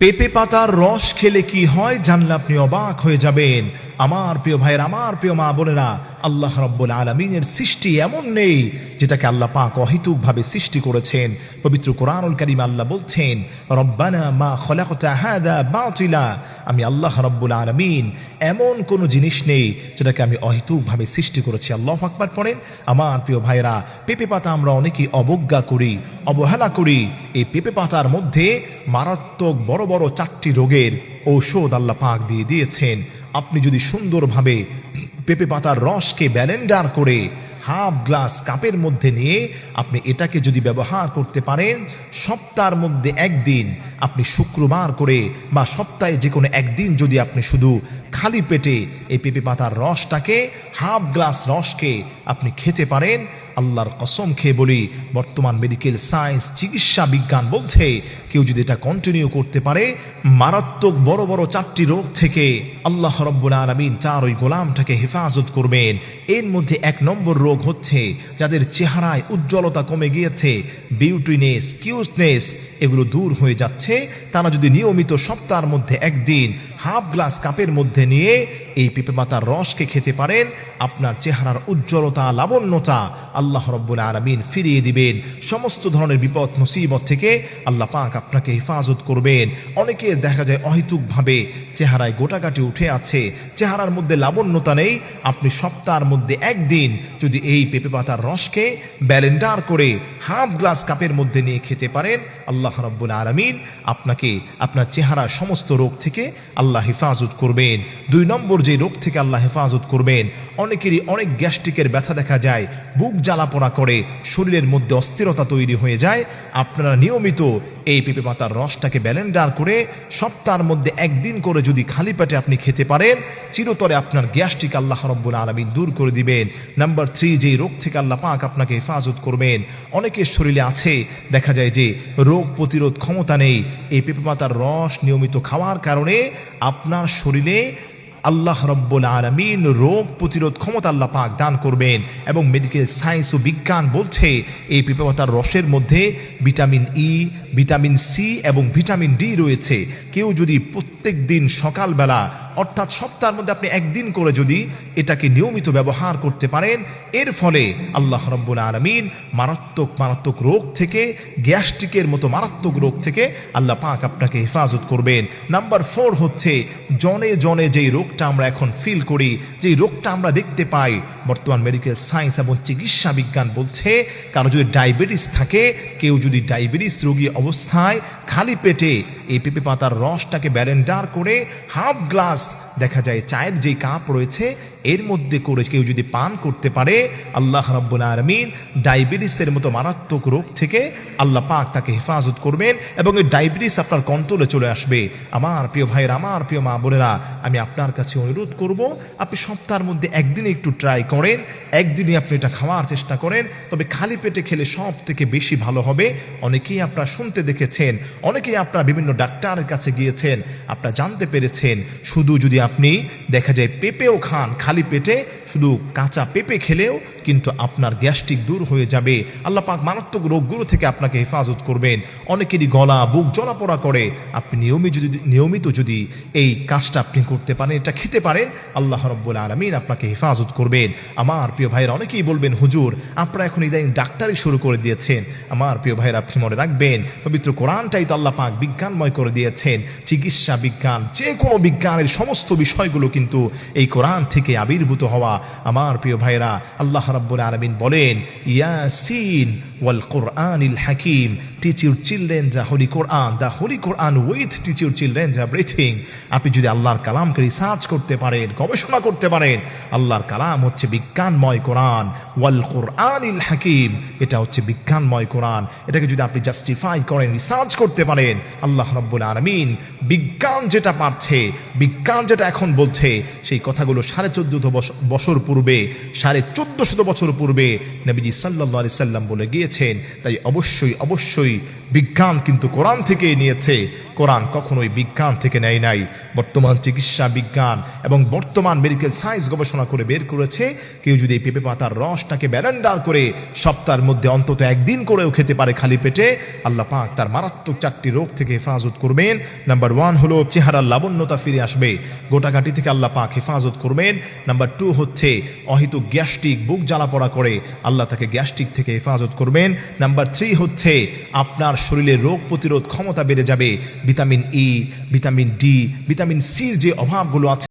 পেঁপে পাতার রস খেলে কি হয় জানলে আপনি অবাক হয়ে যাবেন। আমার প্রিয় ভাইয়ের, আমার প্রিয় মা বোনেরা, আল্লাহ রব্বুল আলমিনের সৃষ্টি এমন নেই যেটাকে আল্লাহ পাক অহিতুকভাবে সৃষ্টি করেছেন। পবিত্র কোরআনুল করিম আল্লাহ বলছেন, রব্বানা মা খলাকতা হাদা বাতিলা। আমি আল্লাহ রব্বুল আলমিন এমন কোনো জিনিস নেই যেটাকে আমি অহিতুকভাবে সৃষ্টি করেছি। আল্লাহ আকবার পড়েন, আমার প্রিয় ভাইয়েরা, পেঁপে পাতা আমরা অনেকেই অবজ্ঞা করি, অবহেলা করি। এই পেঁপে পাতার মধ্যে মারাত্মক বড় বড় চারটি রোগের ঔষধ আল্লাহ পাক দিয়ে দিয়েছেন। আপনি যদি সুন্দরভাবে পেঁপে পাতার রসকে ব্যালেন্ডার করে হাফ গ্লাস কাপের মধ্যে নিয়ে আপনি এটাকে যদি ব্যবহার করতে পারেন, সপ্তাহের মধ্যে একদিন আপনি শুক্রবার করে বা সপ্তাহে যে কোনো একদিন যদি আপনি শুধু খালি পেটে এই পেঁপে পাতার রসটাকে, হাফ গ্লাস রসকে আপনি খেতে পারেন আল্লাহর কসম খেয়ে বলি, বর্তমান মেডিকেল সায়েন্স চিকিৎসা বিজ্ঞান বলছে, কেউ যদি এটা কন্টিনিউ করতে পারে, মারাত্মক বড় বড় চারটি রোগ থেকে আল্লাহ রব্বুল আলমিন তার ওই গোলামটাকে হেফাজত করবেন। এর মধ্যে এক নম্বর রোগ হচ্ছে, যাদের চেহারায় উজ্জ্বলতা কমে গিয়েছে বিউটিনেস কিউটনেস এগুলো দূর হয়ে যাচ্ছে। তারা যদি নিয়মিত সপ্তাহের মধ্যে একদিন হাফ গ্লাস কাপের মধ্যে নিয়ে এই পেঁপে পাতার রসকে খেতে পারেন। আপনার চেহারার উজ্জ্বলতা, লাবণ্যতা আল্লাহ রব্বুল আলমিন ফিরিয়ে দিবেন। সমস্ত ধরনের বিপদ, মুসিবত থেকে আল্লাহ পাক আপনাকে হেফাজত করবেন। অনেকে দেখা যায় অহেতুকভাবে চেহারায় গোটাকাটি উঠে আছে। চেহারার মধ্যে লাবণ্যতা নেই। আপনি সপ্তাহের মধ্যে একদিন যদি এই পেঁপে পাতার রসকে ব্যালেন্ডার করে হাফ গ্লাস কাপের মধ্যে নিয়ে খেতে পারেন, আল্লাহ রব্বুল আলমিন আপনাকে, আপনার চেহারার সমস্ত রোগ থেকে আল্লাহ হেফাজত করবেন। দুই নম্বর যে রোগ থেকে আল্লাহ হেফাজত করবেন, অনেকেরই অনেক গ্যাস্ট্রিকের ব্যথা দেখা যায়, বুক জ্বালা পোড়া করে, শরীরের মধ্যে অস্থিরতা তৈরি হয়ে যায়। আপনারা নিয়মিত এই পেঁপে পাতার রসটাকে ব্যালেন্ডার করে সপ্তাহের মধ্যে একদিন করে যদি খালি পেটে আপনি খেতে পারেন, চিরতরে আপনার গ্যাস্ট্রিক আল্লাহ রব্বুল আলমিন দূর করে দিবেন। নাম্বার থ্রি যেই রোগ থেকে আল্লাহ পাক আপনাকে হেফাজত করবেন, অনেকের শরীরে আছে, দেখা যায় যে রোগ প্রতিরোধ ক্ষমতা নেই। এই পেঁপে পাতার রস নিয়মিত খাওয়ার কারণে আপনার শরীরে আল্লাহ রব্বুল আলমিন রোগ প্রতিরোধ ক্ষমতা আল্লাহ পাক দান করবেন এবং মেডিকেল সায়েন্স ও বিজ্ঞান বলছে এই পেঁপেপাতার রসের মধ্যে ভিটামিন ই ভিটামিন সি এবং ভিটামিন ডি রয়েছে। কেউ যদি প্রত্যেক দিন সকালবেলা, অর্থাৎ সপ্তাহের মধ্যে আপনি একদিন করে যদি এটাকে নিয়মিত ব্যবহার করতে পারেন, এর ফলে আল্লাহ রব্বুল আলমিন মারাত্মক মারাত্মক রোগ থেকে, গ্যাস্ট্রিকের মতো মারাত্মক রোগ থেকে আল্লাহ পাক আপনাকে হেফাজত করবেন। নাম্বার ফোর হচ্ছে, জনে জনে যেই রোগটা আমরা এখন ফিল করি যে রোগটা আমরা দেখতে পাই, বর্তমান মেডিকেল সায়েন্স এবং চিকিৎসা বিজ্ঞান বলছে, কারও যদি ডায়াবেটিস থাকে, কেউ যদি ডায়াবেটিস রোগী অবস্থায় খালি পেটে এই পেঁপে পাতার রসটাকে ব্যালেন্ডার করে হাফ গ্লাস দেখা যায় চায়ের যে কাপ রয়েছে, এর মধ্যে করে কেউ যদি পান করতে পারে, আল্লাহ রব্বুল আলমিন ডায়াবেটিসের মতো মারাত্মক রোগ থেকে আল্লাহ পাক তাকে হেফাজত করবেন এবং এই ডায়াবেটিস আপনার কন্ট্রোলে চলে আসবে। আমার প্রিয় ভাইয়ের, আমার প্রিয় মা বোনেরা, আমি আপনার কাছে অনুরোধ করব, আপনি সপ্তাহের মধ্যে একদিন একটু ট্রাই করেন, একদিনই আপনি এটা খাওয়ার চেষ্টা করেন, তবে খালি পেটে খেলে সব থেকে বেশি ভালো হবে। অনেকেই আপনারা শুনতে দেখেছেন, অনেকেই আপনারা বিভিন্ন ডাক্তারের কাছে গিয়েছেন, আপনারা জানতে পেরেছেন, শুধু যদি আপনি, দেখা যায় পেঁপেও খান খালি পেটে, শুধু কাঁচা পেঁপে খেলেও কিন্তু আপনার গ্যাস্ট্রিক দূর হয়ে যাবে। আল্লাহ পাক মারাত্মক রোগগুলো থেকে আপনাকে হেফাজত করবেন। অনেকেরই গলা, বুক জ্বলাপোড়া করে। আপনি নিয়মিত যদি নিয়মিত যদি এই কাজটা আপনি করতে পারেন, এটা খেতে পারেন, আল্লাহ রব্বুল আলমিন আপনাকে হেফাজত করবেন। আমার প্রিয় ভাইয়ের, অনেকেই বলবেন, হুজুর, আপনারা এখন ইদানিং ডাক্তারই শুরু করে দিয়েছেন। আমার প্রিয় ভাইয়ের, আপনি মনে রাখবেন, পবিত্র কোরআনটাই তো আল্লাহ পাক বিজ্ঞানময় করে দিয়েছেন চিকিৎসা বিজ্ঞান, যে কোনো বিজ্ঞানের সমস্ত বিষয়গুলো কিন্তু এই কোরআন থেকে আবির্ভূত হওয়া। আমার প্রিয় ভাইরা আল্লাহ রাব্বুল আলমিন বলেন, ইয়াসিন ওয়াল কোরআন ইল হাকিম teach your children the holy Quran the holy Quran with teach your children the breathing আপনি যদি আল্লাহর কালামকে রিসার্চ করতে পারেন, গবেষণা করতে পারেন, আল্লাহর কালাম হচ্ছে বিজ্ঞানময় কোরআন। ওয়াল কোরআন ইল হাকিম, এটা হচ্ছে বিজ্ঞানময় কোরআন। এটাকে যদি আপনি জাস্টিফাই করেন রিসার্চ করতে পারেন, আল্লাহ রব্বুল আলমিন। বিজ্ঞান যেটা পারছে, বিজ্ঞান যেটা এখন বলছে, সেই কথাগুলো সাড়ে চোদ্দশত বছর পূর্বে, সাড়ে চোদ্দশত বছর পূর্বে নবীজি সাল্লাহ আলি সাল্লাম বলে গিয়েছেন। তাই অবশ্যই অবশ্যই বিজ্ঞান কিন্তু কোরআন থেকে নিয়েছে। কোরআন কখনোই বিজ্ঞান থেকে নেয় নাই। বর্তমান চিকিৎসা বিজ্ঞান এবং বর্তমান মেডিকেল সায়েন্স গবেষণা করে বের করেছে। কেউ যদি এই পেঁপে পাতার রসটাকে ব্যালেন্ডার করে সপ্তাহের মধ্যে অন্তত একদিন করেও খেতে পারে খালি পেটে, আল্লাহ পাক তার মারাত্মক চারটি রোগ থেকে হেফাজত হেফাজত করবেন। নাম্বার ওয়ান হলো চেহারার লাবণ্যতা ফিরে আসবে। গোটাঘাটি থেকে আল্লাহ পাক হেফাজত করবেন। নাম্বার টু হচ্ছে অহিতুক গ্যাস্ট্রিক বুক জ্বালা পড়া করে আল্লাহ তাকে গ্যাস্ট্রিক থেকে হেফাজত করবেন। নাম্বার থ্রি হচ্ছে আপনার শরীরে রোগ প্রতিরোধ ক্ষমতা বেড়ে যাবে। Vitamin E vitamin D vitamin সির যে অভাবগুলো আছে